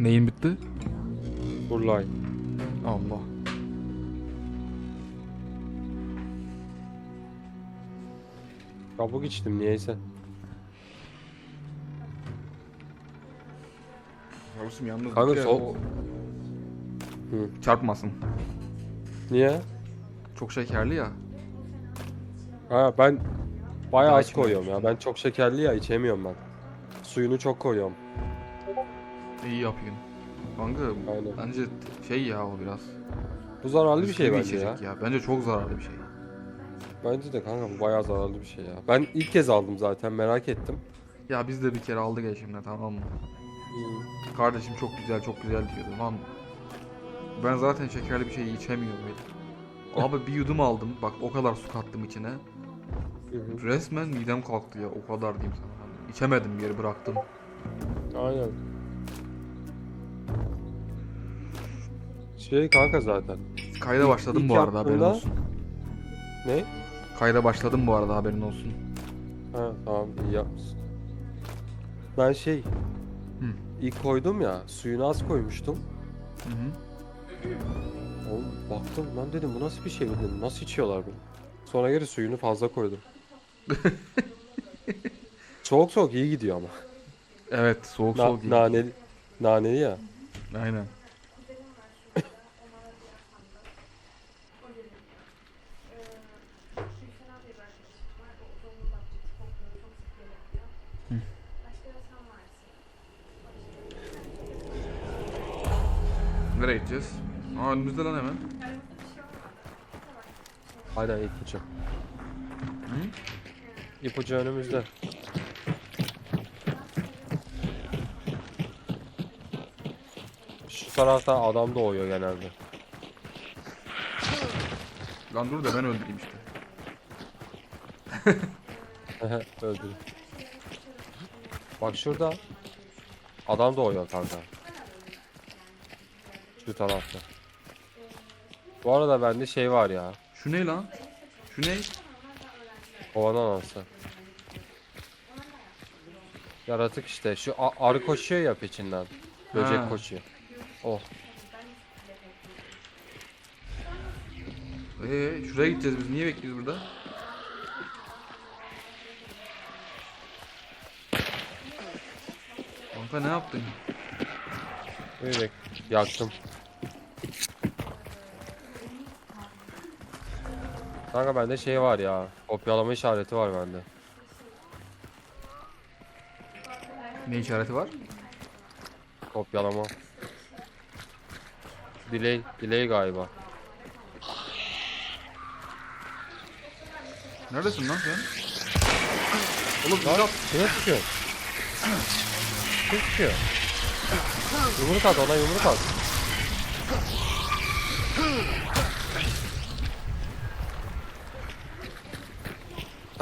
Neyin bitti? Burlay. Allah. Kabuk içtim niyeyse. Yavrum yalnız Kanka bir kere sol- o Hı. çarpmasın. Niye? Çok şekerli ya. Ha ben bayağı Daha az içmiyorum koyuyorum ya. Ben çok şekerli ya içemiyorum ben. Suyunu çok koyuyorum. İyi yapıyorsun. Kanka Aynen. bence şey ya o biraz. Bu zararlı bir şey bence içecek ya. Bence çok zararlı bir şey. Bence de kanka bu bayağı zararlı bir şey ya. Ben ilk kez aldım zaten merak ettim. Ya biz de bir kere aldık eşimle tamam mı? Kardeşim çok güzel çok güzel diyordu. Lan ben zaten şekerli bir şey içemiyorum. Abi bir yudum aldım. Bak o kadar su kattım içine. Resmen midem kalktı ya. O kadar diyeyim sana. İçemedim yeri bıraktım. Aynen. Şey kanka zaten. Kayda başladım ilk bu arada haberin yaptığında- olsun. Ne? Kayda başladım bu arada haberin olsun. Ha tamam iyi yapmışsın. Ben şey Hı. ilk koydum ya suyunu az koymuştum. Hı hı. Oğlum baktım lan dedim bu nasıl bir şey dedim. Nasıl içiyorlar bunu? Sonra geri suyunu fazla koydum. soğuk soğuk iyi gidiyor ama. Evet soğuk Na soğuk. iyi. naneli, naneli ya. Aynen. Nereye gideceğiz? Aa önümüzde lan hemen. Aynen ipucu. Hı? İpucu önümüzde. Şu tarafta adam doğuyor genelde. Lan dur da ben öldüreyim işte. Öldürün. Bak şurada adam doğuyor kanka. Şu tarafta. Bu arada bende şey var ya. Şu ne lan? Şu ne? Kovan anası. Yaratık işte. Şu arı koşuyor ya peçinden. Böcek Ha. koşuyor. Oh. Ee, şuraya gideceğiz biz. Niye bekliyoruz burada? Kanka ne yaptın? Böyle yaktım. Kanka bende şey var ya. Kopyalama işareti var bende. Ne işareti var? Kopyalama. Delay, delay galiba. Neredesin lan sen? Oğlum Lan imdat. kime sıkıyor? Kim sıkıyor? Yumruk at ona yumruk at.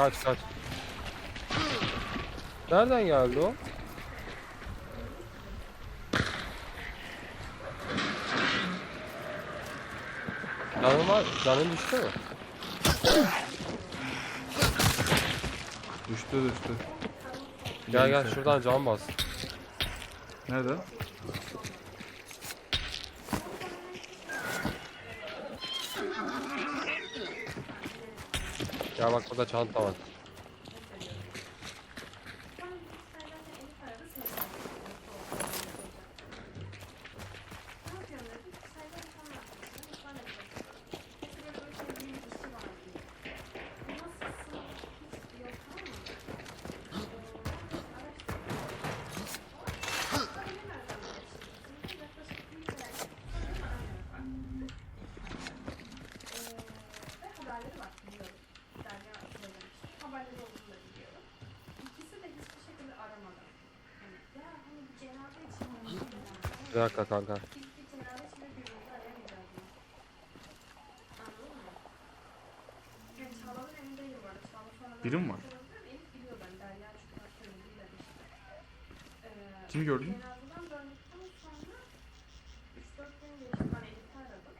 Kaç kaç. Nereden geldi o? Canın var, canın düştü mü? Düştü düştü. Gel gel şuradan can bas. Nerede? ჩავაკო და ჩალთავად. Çünkü ben söylediğiyle işte. Ee, Kimi gördün? Döndükten sonra 3-4 gün geçti. Ben Elif'i aradım.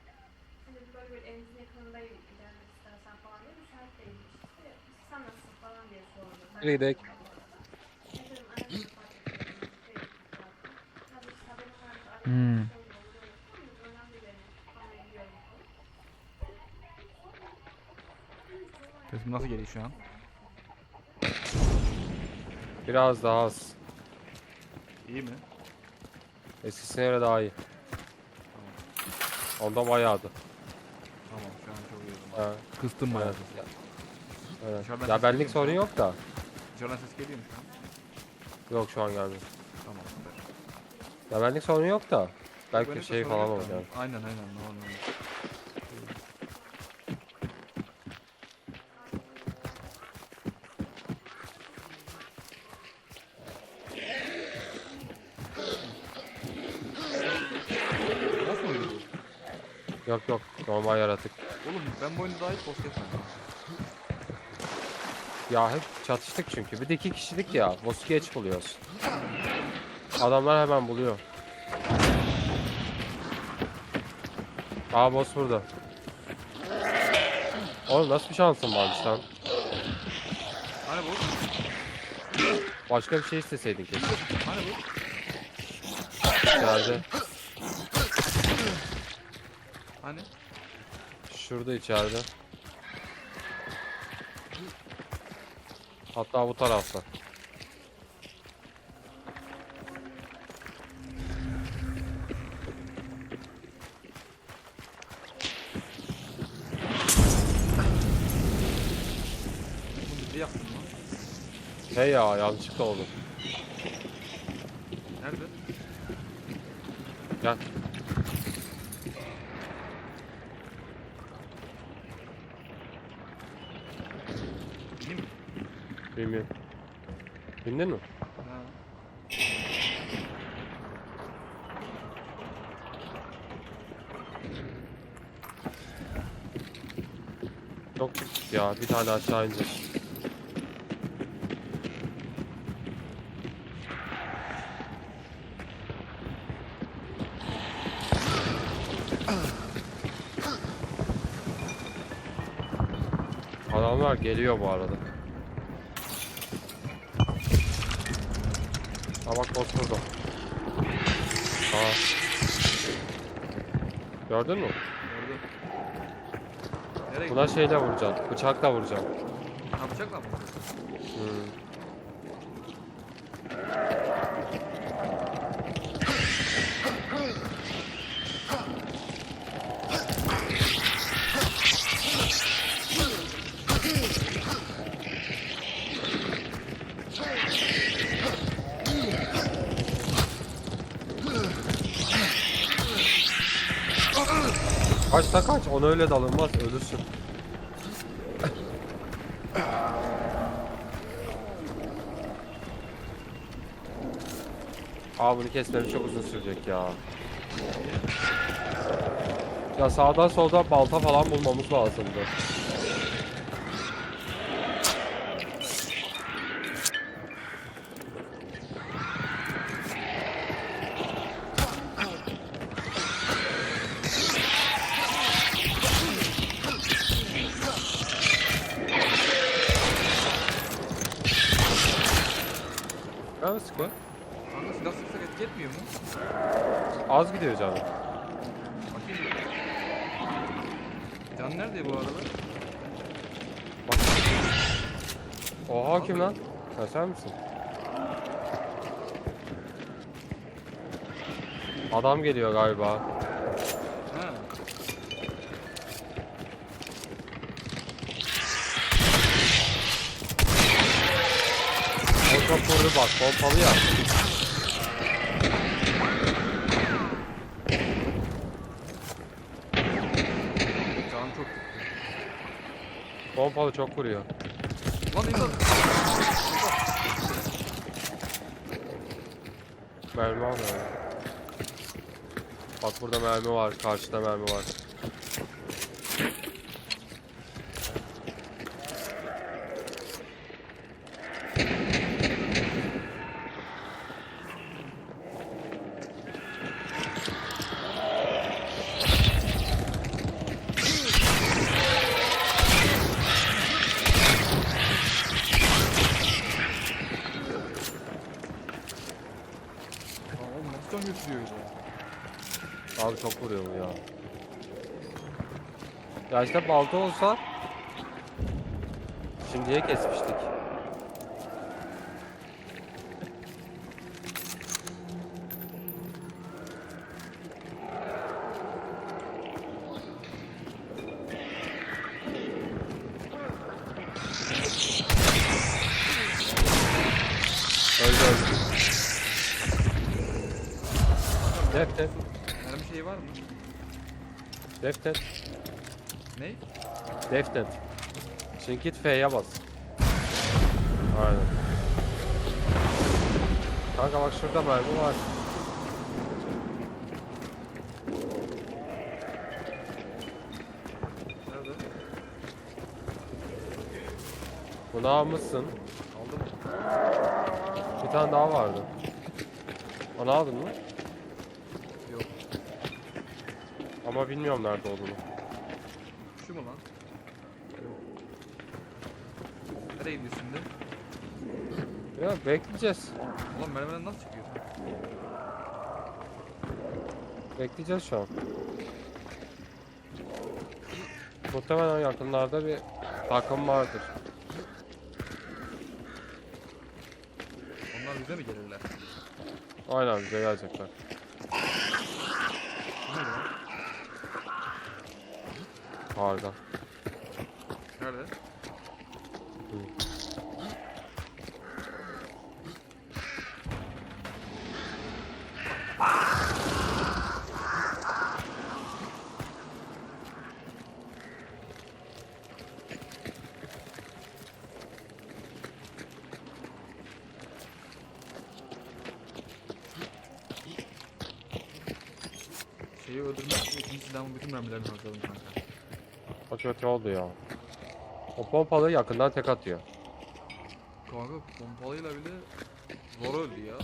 Hani böyle böyle evinizin yakınındayım. Gelmek istersen falan diye. Müsait değilmiş işte. Sen nasılsın falan diye sordu. Ben Nereye gidelim? Dedim, annem vefat etti. Şey, zaten. Tabii işte haberim vardı. Hmm. Sesim nasıl geliyor şu an? Biraz daha az. İyi mi? Eskisine göre daha iyi. Onda bayağıdı. Tamam şu an çok iyi. o zaman. Ha, Kıstım bayağı. evet. sesi. evet. Dışarıdan Ya ses benlik geliyor mu sorun şu an? yok da. Dışarıdan ses geliyor mu şu an? Yok şu an gelmiyor. Ya benlik sorun yok da. Belki de şey falan olur yani. Aynen aynen normal. Bu? Yok yok normal yaratık. Oğlum ben bu oyunda daha hiç boss. Ya hep çatıştık çünkü. Bir de iki kişilik ya. Boss'u geç buluyoruz. Adamlar hemen buluyor. Aa boss burada. Oğlum nasıl bir şansın varmış lan? Hani bu? Başka bir şey isteseydin keşke. Hani bu? İçeride. Hani? Şurada içeride. Hatta bu tarafta. Hey ya yanlışlıkla oldu. Nerede? Gel. İyi mi? Bilmiyorum. Bindin mi? Ha. Çok ya. Bir tane aşağı ineceğiz. Adamlar geliyor bu arada. Ha bak boss burada. Aa. Gördün mü? Gördüm. Nereye Buna şeyle vuracaksın. Bıçakla vuracaksın. Ne yapacaklar mı? Hmm. Kaç da kaç, ona öyle dalınmaz, ölürsün. Aa bunu kesmem çok uzun sürecek ya. Ya sağdan soldan balta falan bulmamız lazımdı. Az gidiyor canım. Bakayım. Can nerede bu arada? Bak. Oha kim lan? Ha, sen misin? Adam geliyor galiba. Ha. Çok vurdu bak pompalı ya. Pompalı çok vuruyor. Lan imdat. Mermi al. Bak burada mermi var, karşıda mermi var. Can götürüyor ya? Abi çok vuruyor bu ya. Ya işte balta olsa şimdiye kesmiştik. Def def. Ne? Def def. Şimdi git F'ye bas. Aynen. Kanka bak şurada mermi var. Nerede? Bunu almışsın. Aldım. Bir tane daha vardı. Onu aldın mı? Yok. Ama bilmiyorum nerede olduğunu. Şu mu lan? Nereye gidiyorsun şimdi? Ya bekleyeceğiz. Ulan merdivenden nasıl çıkıyorsun? Bekleyeceğiz şu an. Muhtemelen yakınlarda bir takım vardır. Onlar bize mi gelirler? Aynen bize gelecekler. Bu ne lan? Harika. Nerede? Şeyi öldürmek için ikinci silahımın bütün mermilerini harcadım kanka. Kötü oldu ya. O pompalı yakından tek atıyor. Kanka pompalıyla bile zor öldü ya.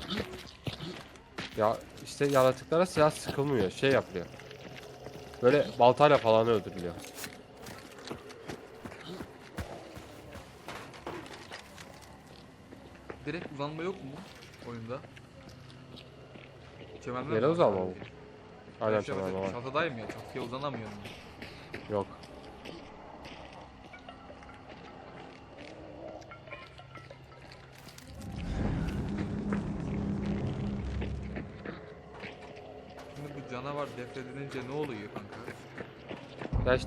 Ya işte yaratıklara silah sıkılmıyor. Şey yapıyor. Böyle baltayla falan öldürülüyor. Direkt uzanma yok mu oyunda? Çemenler Yere uzanma mı? Aynen tamam mesela var. Çatıdayım ya çatıya uzanamıyorum.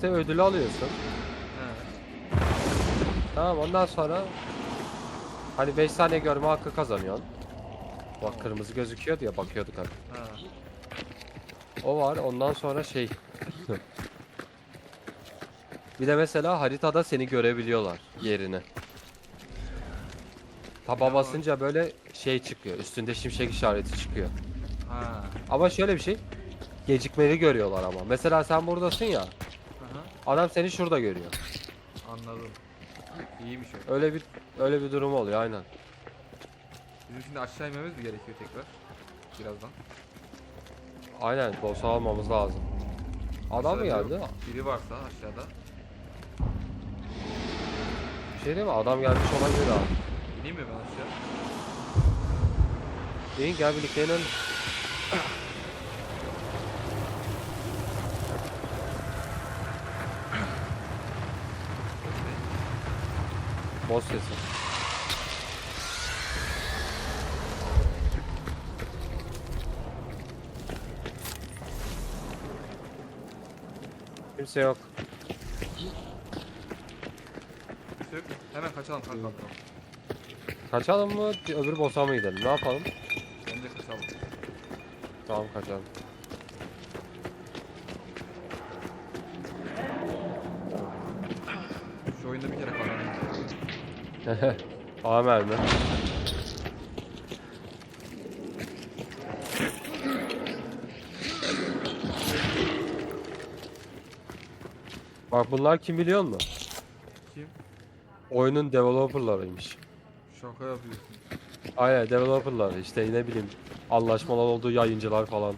İşte ödülü alıyorsun. He. Tamam ondan sonra hani 5 saniye görme hakkı kazanıyorsun. Bak kırmızı gözüküyordu ya bakıyorduk hani. Ha. O var ondan sonra şey. bir de mesela haritada seni görebiliyorlar yerini. Taba basınca böyle şey çıkıyor. Üstünde şimşek işareti çıkıyor. Ha. Ama şöyle bir şey. Gecikmeli görüyorlar ama. Mesela sen buradasın ya. Adam seni şurada görüyor. Anladım. İyiymiş o. Öyle bir öyle bir durum oluyor aynen. Bizim şimdi aşağı inmemiz mi gerekiyor tekrar? Birazdan. Aynen boss almamız lazım. Adam mı Mesela geldi? bir- Biri varsa aşağıda. Bir şey değil mi? Adam gelmiş olabilir abi. İneyim mi ben aşağı? İyi gel birlikte inelim. Boss sesi. Kimse yok. Sök. Hemen kaçalım kanka. Hı. Kaçalım mı? Öbür boss'a mı gidelim? Ne yapalım? Bence kaçalım. Tamam kaçalım. Şu oyunda bir kere kazandım. A mermi. Bak bunlar kim biliyor musun? Kim? Oyunun developerlarıymış. Şaka yapıyorsun. Aynen developerlar işte ne bileyim anlaşmalar olduğu yayıncılar falan.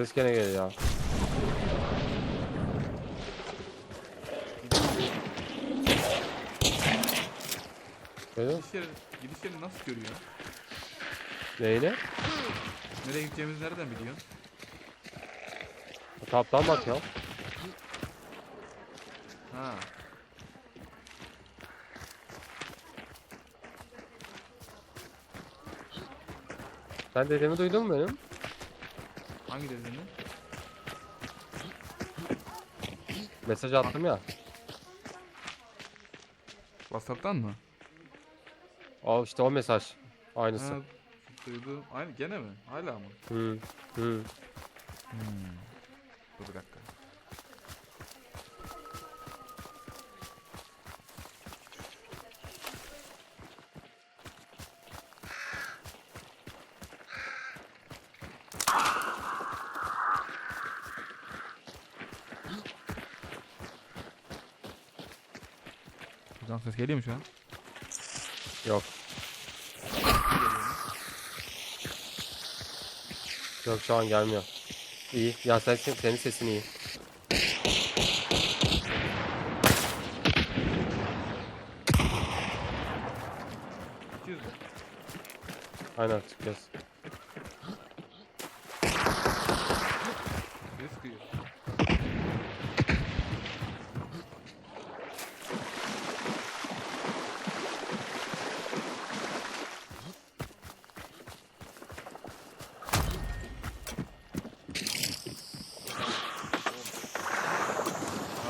Ses gene geliyor Gidiş yeri, gidiş yerini nasıl görüyor? neyine? Nereye gideceğimizi nereden biliyorsun? Kaptan bak ya. Ha. Sen dediğimi duydun mu benim? Hangi dediğini? Mesaj attım ya. WhatsApp'tan mı? O işte o mesaj. Aynısı. Ha, duydu. Aynı gene mi? Hala mı? Hı. Hı. Dur bir dakika. Buradan ses geliyor mu şu an? Yok. Yok şu an gelmiyor. İyi. Ya sen, senin sesin iyi. Aynen çıkacağız. Biri sıkıyor. Ya ya bu ne? Bir saniye. Oğlum beni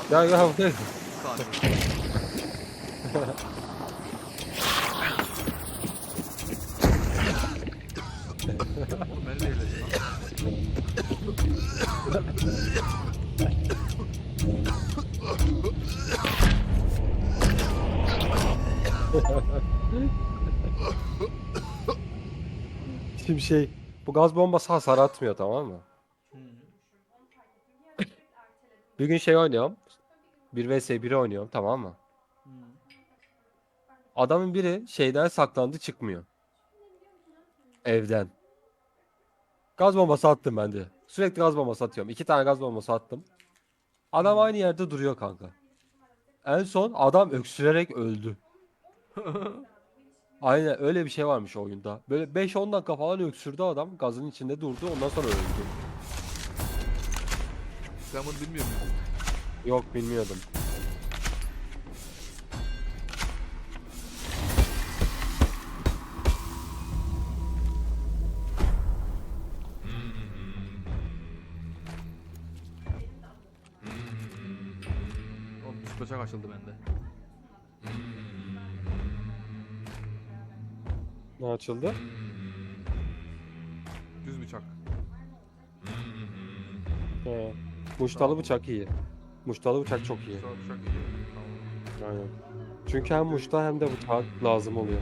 de elledin lan. Şimdi şey bu gaz bombası hasar atmıyor tamam mı? Bir gün şey oynuyorum. 1 vs 1 oynuyorum tamam mı? Adamın biri şeyden saklandı çıkmıyor. Evden. Gaz bombası attım ben de. Sürekli gaz bombası atıyorum. İki tane gaz bombası attım. Adam aynı yerde duruyor kanka. En son adam öksürerek öldü. Aynen öyle bir şey varmış oyunda. Böyle 5-10 dakika falan öksürdü adam. Gazın içinde durdu. Ondan sonra öldü. Sen bunu bilmiyor muydun? Yok bilmiyordum. Üst bacak açıldı bende. Ne açıldı? Düz bıçak. He. Muştalı bıçak iyi. Muştalı bıçak çok iyi. Sağ bıçak iyi. Tamam. Aynen. Çünkü hem muşta hem de bıçak lazım oluyor.